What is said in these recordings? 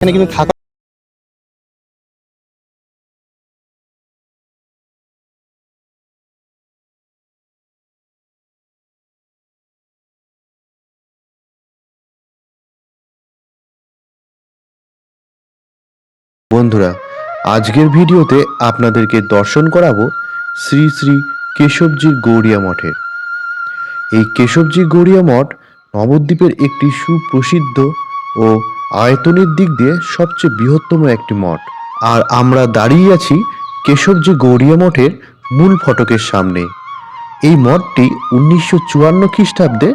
এখানে কিন্তু থাকা বন্ধুরা, আজকের ভিডিওতে আপনাদেরকে দর্শন করাবো শ্রী শ্রী কেশবজির গৌরিয়া মঠের। এই কেশবজি গৌরিয়া মঠ নবদ্বীপের একটি সুপ্রসিদ্ধ ও আয়তনের দিক দিয়ে সবচেয়ে বৃহত্তম একটি মঠ। আর আমরা দাঁড়িয়ে আছি কেশবজি গৌরিয়া মঠের মূল ফটকের সামনে। এই মঠটি উনিশশো চুয়ান্ন খ্রিস্টাব্দে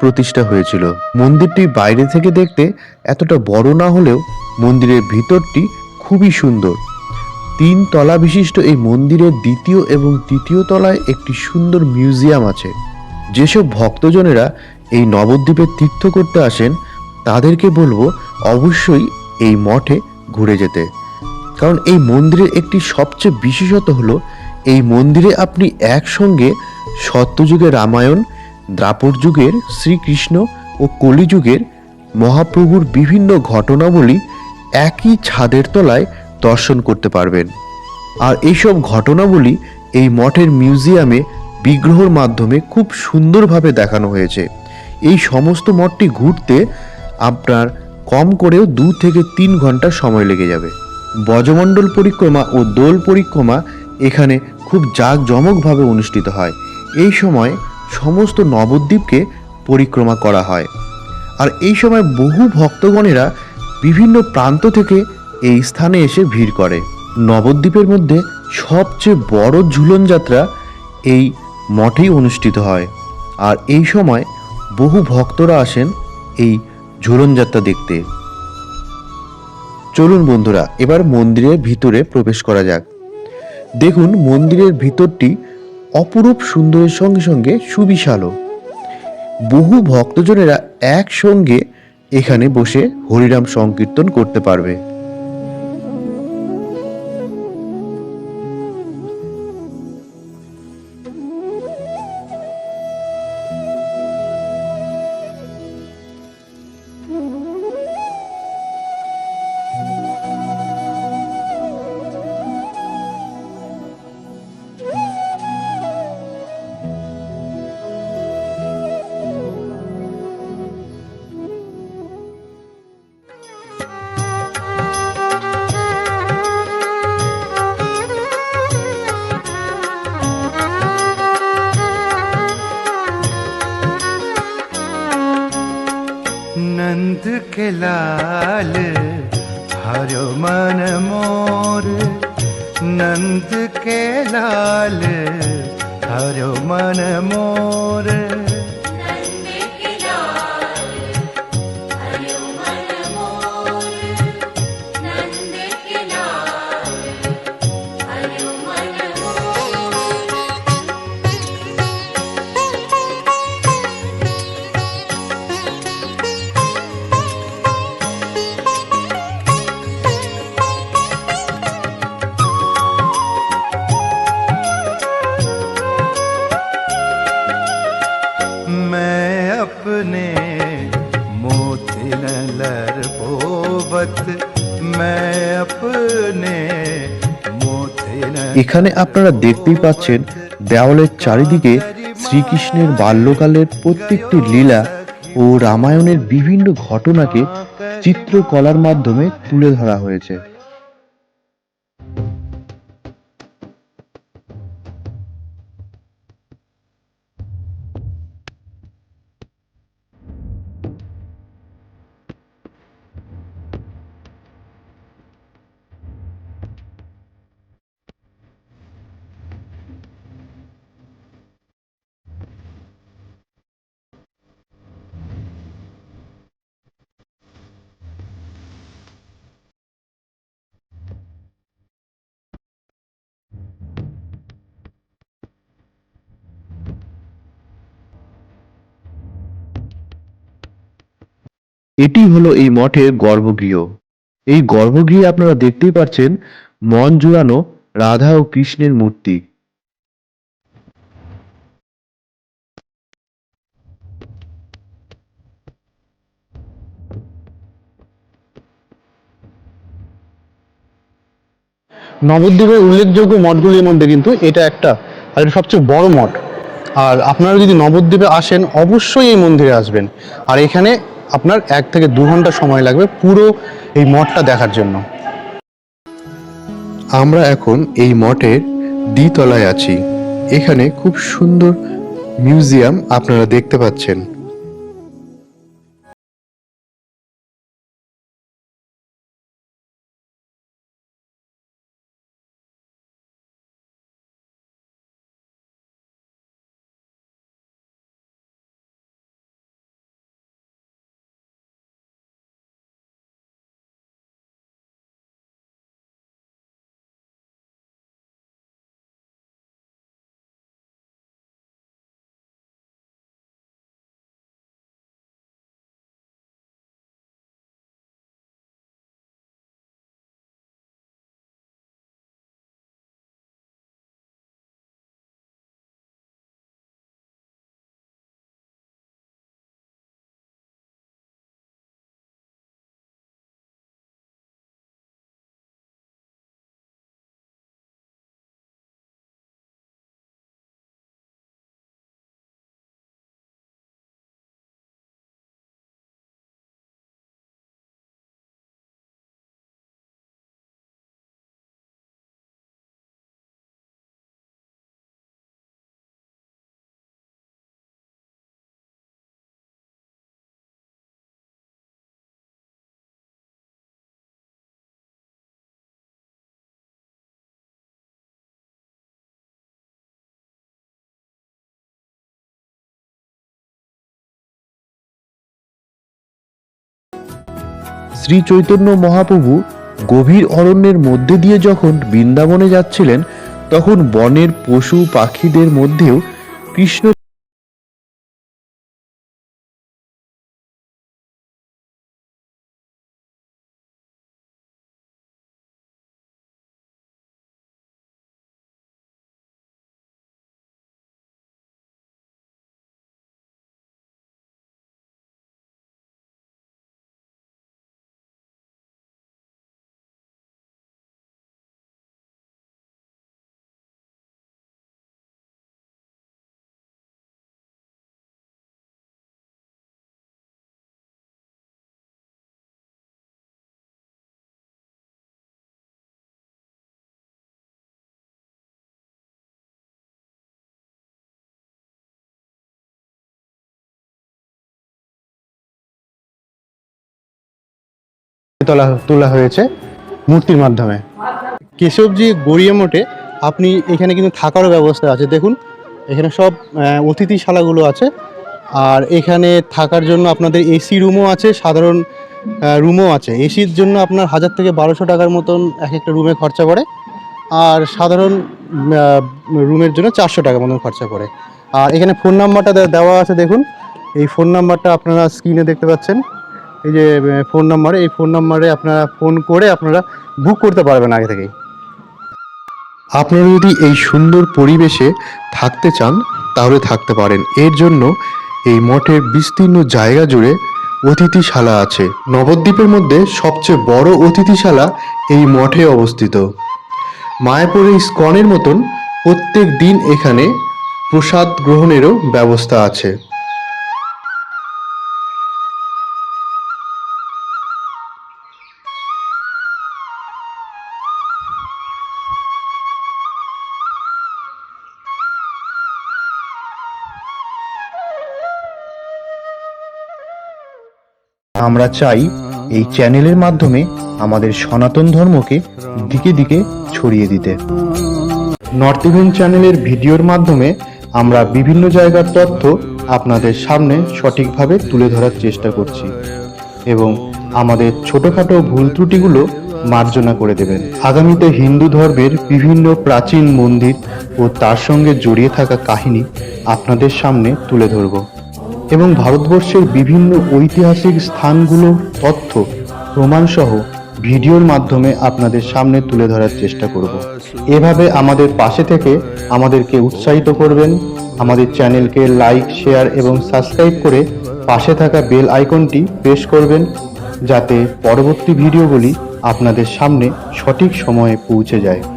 প্রতিষ্ঠা হয়েছিল। মন্দিরটি বাইরে থেকে দেখতে এতটা বড় না হলেও মন্দিরের ভিতরটি খুবই সুন্দর। তিন তলা বিশিষ্ট এই মন্দিরের দ্বিতীয় এবং তৃতীয় তলায় একটি সুন্দর মিউজিয়াম আছে। যেসব ভক্তজনেরা এই নবদ্বীপে তীর্থ করতে আসেন, তাদেরকে বলব অবশ্যই এই মঠে ঘুরে যেতে। কারণ এই মন্দিরের একটি সবচেয়ে বিশেষত হলো, এই মন্দিরে আপনি একসঙ্গে সত্যযুগের রামায়ণ, দ্রাপর যুগের শ্রীকৃষ্ণ ও কলিযুগের মহাপ্রভুর বিভিন্ন ঘটনাবলী একই ছাদের তলায় দর্শন করতে পারবেন। আর এইসব ঘটনাবলী এই মঠের মিউজিয়ামে বিগ্রহর মাধ্যমে খুব সুন্দরভাবে দেখানো হয়েছে। এই সমস্ত মঠটি ঘুরতে আপনার কম করেও দু থেকে তিন ঘণ্টা সময় লেগে যাবে। বজমণ্ডল পরিক্রমা ও দোল পরিক্রমা এখানে খুব জাঁকজমকভাবে অনুষ্ঠিত হয়। এই সময় সমস্ত নবদ্বীপকে পরিক্রমা করা হয়। আর এই সময় বহু ভক্তগণেরা বিভিন্ন প্রান্ত থেকে এই স্থানে এসে ভিড় করে। নবদ্বীপের মধ্যে সবচেয়ে বড় ঝুলন যাত্রা এই মঠেই অনুষ্ঠিত হয়। আর এই সময় বহু ভক্তরা আসেন এই ঝুলন যাত্রা দেখতে। চলুন বন্ধুরা, এবার মন্দিরের ভিতরে প্রবেশ করা যাক। দেখুন, মন্দিরের ভিতরটি অপরূপ সুন্দরের সঙ্গে সঙ্গে সুবিশালও। বহু ভক্তজনেরা একসঙ্গে এখানে বসে হরিনাম সংকীর্তন করতে পারবে। के लाल हरो मन मोर। नंद के लाल हरो मन मोर এখানে আপনারা দেখতেই পাচ্ছেন দেওয়ালের চারিদিকে শ্রীকৃষ্ণের বাল্যকালের প্রত্যেকটি লীলা ও রামায়ণের বিভিন্ন ঘটনাকে চিত্রকলার মাধ্যমে তুলে ধরা হয়েছে। এটি হলো এই মঠের গর্ভগৃহ। এই গর্ভগৃহে আপনারা দেখতেই পাচ্ছেন মন জুড়ানো রাধা ও কৃষ্ণের মূর্তি। নবদ্বীপের উল্লেখযোগ্য মঠগুলির মধ্যে কিন্তু এটা একটা, আর এটা সবচেয়ে বড় মঠ। আর আপনারা যদি নবদ্বীপে আসেন, অবশ্যই এই মন্দিরে আসবেন। আর এখানে আপনার এক থেকে দু ঘণ্টা সময় লাগবে পুরো এই মঠটা দেখার জন্য। আমরা এখন এই মঠের দ্বিতলায় আছি। এখানে খুব সুন্দর মিউজিয়াম আপনারা দেখতে পাচ্ছেন। শ্রী চৈতন্য মহাপ্রভু গভীর অরণ্যের মধ্যে দিয়ে যখন বৃন্দাবনে যাচ্ছিলেন, তখন বনের পশু পাখিদের মধ্যেও কৃষ্ণ তোলা তোলা হয়েছে মূর্তির মাধ্যমে। কেশবজি, গড়িয়া মোটে আপনি এখানে কিন্তু থাকারও ব্যবস্থা আছে। দেখুন, এখানে সব অতিথিশালাগুলো আছে। আর এখানে থাকার জন্য আপনাদের এসি রুমও আছে, সাধারণ রুমও আছে। এসির জন্য আপনার হাজার থেকে বারোশো টাকার মতন এক একটা রুমে খরচা পড়ে। আর সাধারণ রুমের জন্য চারশো টাকা মতন খরচা পড়ে। আর এখানে ফোন নাম্বারটা দেওয়া আছে, দেখুন। এই ফোন নাম্বারটা আপনারা স্ক্রিনে দেখতে পাচ্ছেন। এই যে ফোন নাম্বারে এই ফোন নাম্বারে আপনারা ফোন করে আপনারা বুক করতে পারবেন আগে থেকেই। আপনারা যদি এই সুন্দর পরিবেশে থাকতে চান, তাহলে থাকতে পারেন। এর জন্য এই মঠের বিস্তীর্ণ জায়গা জুড়ে অতিথিশালা আছে। নবদ্বীপের মধ্যে সবচেয়ে বড় অতিথিশালা এই মঠে অবস্থিত। মায়াপুরের স্কনের মতন প্রত্যেক দিন এখানে প্রসাদ গ্রহণেরও ব্যবস্থা আছে। আমরা চাই এই চ্যানেলের মাধ্যমে আমাদের সনাতন ধর্মকে দিকে দিকে ছড়িয়ে দিতে। নর্থ ইভেন চ্যানেলের ভিডিওর মাধ্যমে আমরা বিভিন্ন জায়গার তথ্য আপনাদের সামনে সঠিকভাবে তুলে ধরার চেষ্টা করছি এবং আমাদের ছোটখাটো ভুল ত্রুটিগুলো মার্জনা করে দেবেন। আগামীতে হিন্দু ধর্মের বিভিন্ন প্রাচীন মন্দির ও তার সঙ্গে জড়িয়ে থাকা কাহিনী আপনাদের সামনে তুলে ধরব। এবং ভারতবর্ষের বিভিন্ন ঐতিহাসিক স্থানগুলোর তথ্য, প্রমাণসহ ভিডিওর মাধ্যমে আপনাদের সামনে তুলে ধরার চেষ্টা করব। এভাবে আমাদের পাশে থেকে আমাদেরকে উৎসাহিত করবেন। আমাদের চ্যানেলকে লাইক, শেয়ার এবং সাবস্ক্রাইব করে পাশে থাকা বেল আইকনটি প্রেস করবেন, যাতে পরবর্তী ভিডিওগুলি আপনাদের সামনে সঠিক সময়ে পৌঁছে যায়।